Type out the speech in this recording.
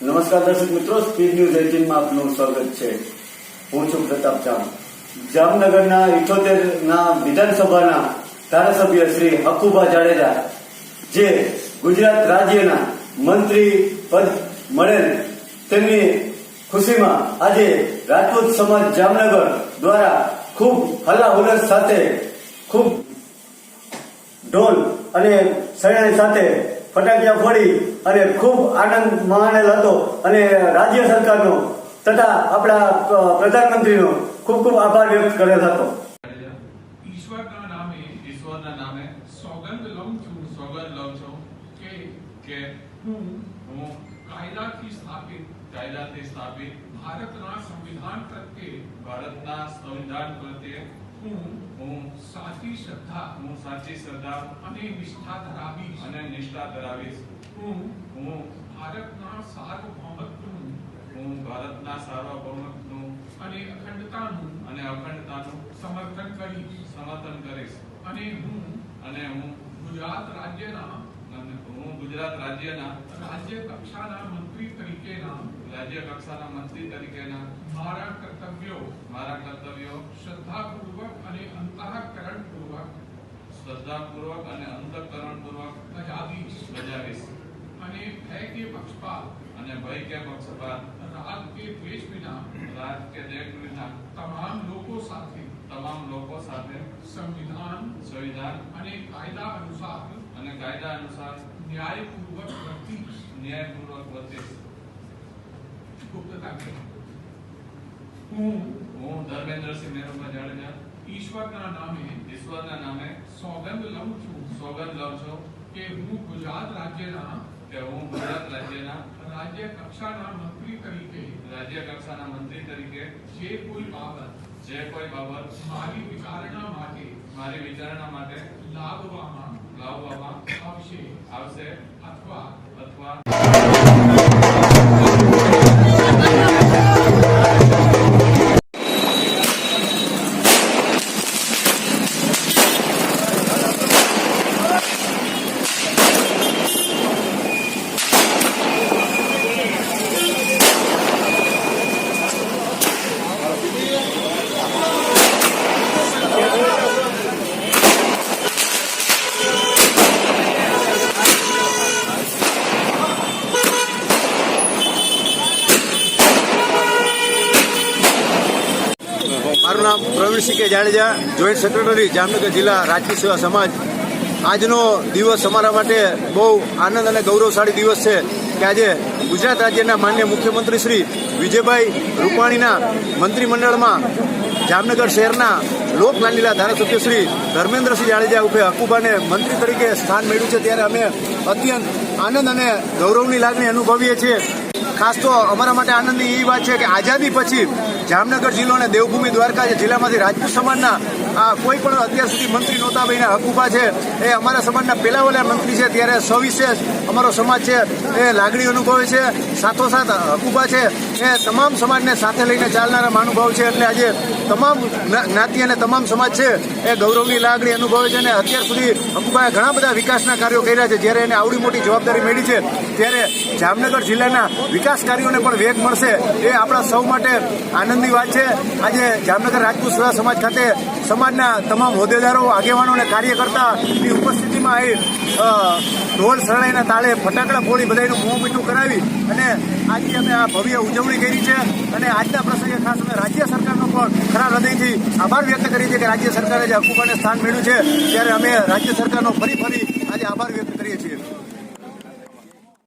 નમસ્કાર દર્શક મિત્રો, સ્પીડ ન્યૂઝ એટીનમાં આપનું સ્વાગત છે. હું છું પ્રતાપ જામ. જામનગરના ઇઠોતેર ના વિધાનસભાના ધારાસભ્ય શ્રી હકુબા જાડેજા, જે ગુજરાત રાજ્યના મંત્રી પદ મળેલ તેમની ખુશીમાં આજે રાજપૂત સમાજ જામનગર દ્વારા ખૂબ હલ્લા હુલ્લસ સાથે ખૂબ ઢોલ અને શરણાઈ સાથે ફટાકિયા ફોડી અને ખૂબ આનંદ માણેલ હતો અને રાજ્ય સરકારનો તથા આપણા પ્રધાનમંત્રીનો ખૂબ ખૂબ આભાર વ્યક્ત કરેલ હતો. સ્થાપિત ભારતના સંવિધાન પ્રત્યે, ભારતના સંવિધાન પ્રત્યે હું સાચી શ્રદ્ધા હું સાચી શ્રદ્ધા અને નિષ્ઠા ધરાવીશ. અને નિષ્ઠા ધરાવીશ. હું હું ભારતના સાર્વભૌમત્વનું હું ભારતના સાર્વભૌમત્વનું અને અખંડતાનું અને અખંડતાનું સમર્થન કરીશ. સમર્થન કરીશ. અને હું અને હું ગુજરાત રાજ્યના હું ગુજરાત રાજ્યના રાજ્ય કક્ષાના મંત્રી તરીકેના રાજ્ય કક્ષાના મંત્રી તરીકેના મારા કર્તવ્યો મારા કર્તવ્યો શ્રદ્ધાપૂર્વક અને અંતઃકરણપૂર્વક શ્રદ્ધાપૂર્વક અને અંતઃકરણપૂર્વક બજાવીશ બજાવીશ અને ભય કે પક્ષપાત. અને ભય કે પક્ષપાત. રાગ કે દ્વેષ વિના રાજ કે દેશ વિના તમામ લોકો સાથે તમામ લોકો સાથે સંવિધાન સંવિધાન અને કાયદા અનુસાર અને કાયદા અનુસાર ન્યાયપૂર્વક વર્તીશ ન્યાયપૂર્વક વર્તીશ ગુપ્તતા હું હું ધર્મેન્દ્રસિંહ મેરુભા જાડેજા ઈશ્વરના નામે ઈશ્વરના નામે સોગંદ લઉં છું. સોગંદ લઉં છું કે હું ગુજરાત રાજ્યના, કે હું ગુજરાત રાજ્યના રાજ્ય કક્ષાના મંત્રી તરીકે, રાજ્ય કક્ષાના મંત્રી તરીકે જે કોઈ બાબત, જે કોઈ બાબત મારી વિચારણા માટે, મારી વિચારણા માટે લાવવામાં લાવવામાં આવશે આવશે અથવા અથવા નામ પ્રવીણસિંહ કે જાડેજા જોઈન્ટ સેક્રેટરી જામનગર જિલ્લા રાજકીય સેવા સમાજ. આજનો દિવસ અમારા માટે બહુ આનંદ અને ગૌરવશાળી દિવસ છે કે આજે ગુજરાત રાજ્યના માન્ય મુખ્યમંત્રી શ્રી વિજયભાઈ રૂપાણીના મંત્રીમંડળમાં જામનગર શહેરના લોકલાલીલા ધારાસભ્ય શ્રી ધર્મેન્દ્રસિંહ જાડેજા ઉર્ફે હકુબાને મંત્રી તરીકે સ્થાન મેળવ્યું છે. ત્યારે અમે અત્યંત આનંદ અને ગૌરવની લાગણી અનુભવીએ છીએ. ખાસ તો અમારા માટે આનંદની એ વાત છે કે આઝાદી પછી જામનગર જિલ્લો અને દેવભૂમિ દ્વારકા જિલ્લામાંથી રાજપૂત સમાજના કોઈ પણ અત્યાર સુધી મંત્રી નહોતા હક હકુબા છે. એ અમારા સમાજના પહેલા વહેલા મંત્રી છે, ત્યારે સવિશેષ અમારો સમાજ છે, એ લાગણી અનુભવે છે, સાથોસાથ હકુબા છે. એ તમામ સમાજને સાથે લઈને ચાલનારા મહાનુભાવ છે, એટલે આજે તમામ જ્ઞાતિ અને તમામ સમાજ છે, એ ગૌરવની લાગણી અનુભવે છે અને અત્યાર સુધી હકુબાએ ઘણા બધા વિકાસના કાર્યો કર્યા છે. જ્યારે એને આવડી મોટી જવાબદારી મળી છે, ત્યારે જામનગર જિલ્લાના વિકાસ કાર્યોને પણ વેગ મળશે, એ આપણા સૌ માટે આનંદની વાત છે. આજે જામનગર રાજપૂત સેવા સમાજ ખાતે સમાજના તમામ હોદ્દેદારો, આગેવાનો અને કાર્યકર્તાની ઉપસ્થિતિમાં એ ઢોલ શરણાઈના તાળે ફટાકડા ફોડી બધાનું મોં મીઠું કરાવી અને આજે અમે આ ભવ્ય ઉજવણી કરી છે અને આજના પ્રસંગે ખાસ અમે રાજ્ય સરકારનો પણ ખરા હૃદયથી આભાર વ્યક્ત કરી છે કે રાજ્ય સરકારે જે હકુબાને સ્થાન મેળવ્યું છે, ત્યારે અમે રાજ્ય સરકારનો ફરી ફરી આજે આભાર વ્યક્ત કરીએ છીએ.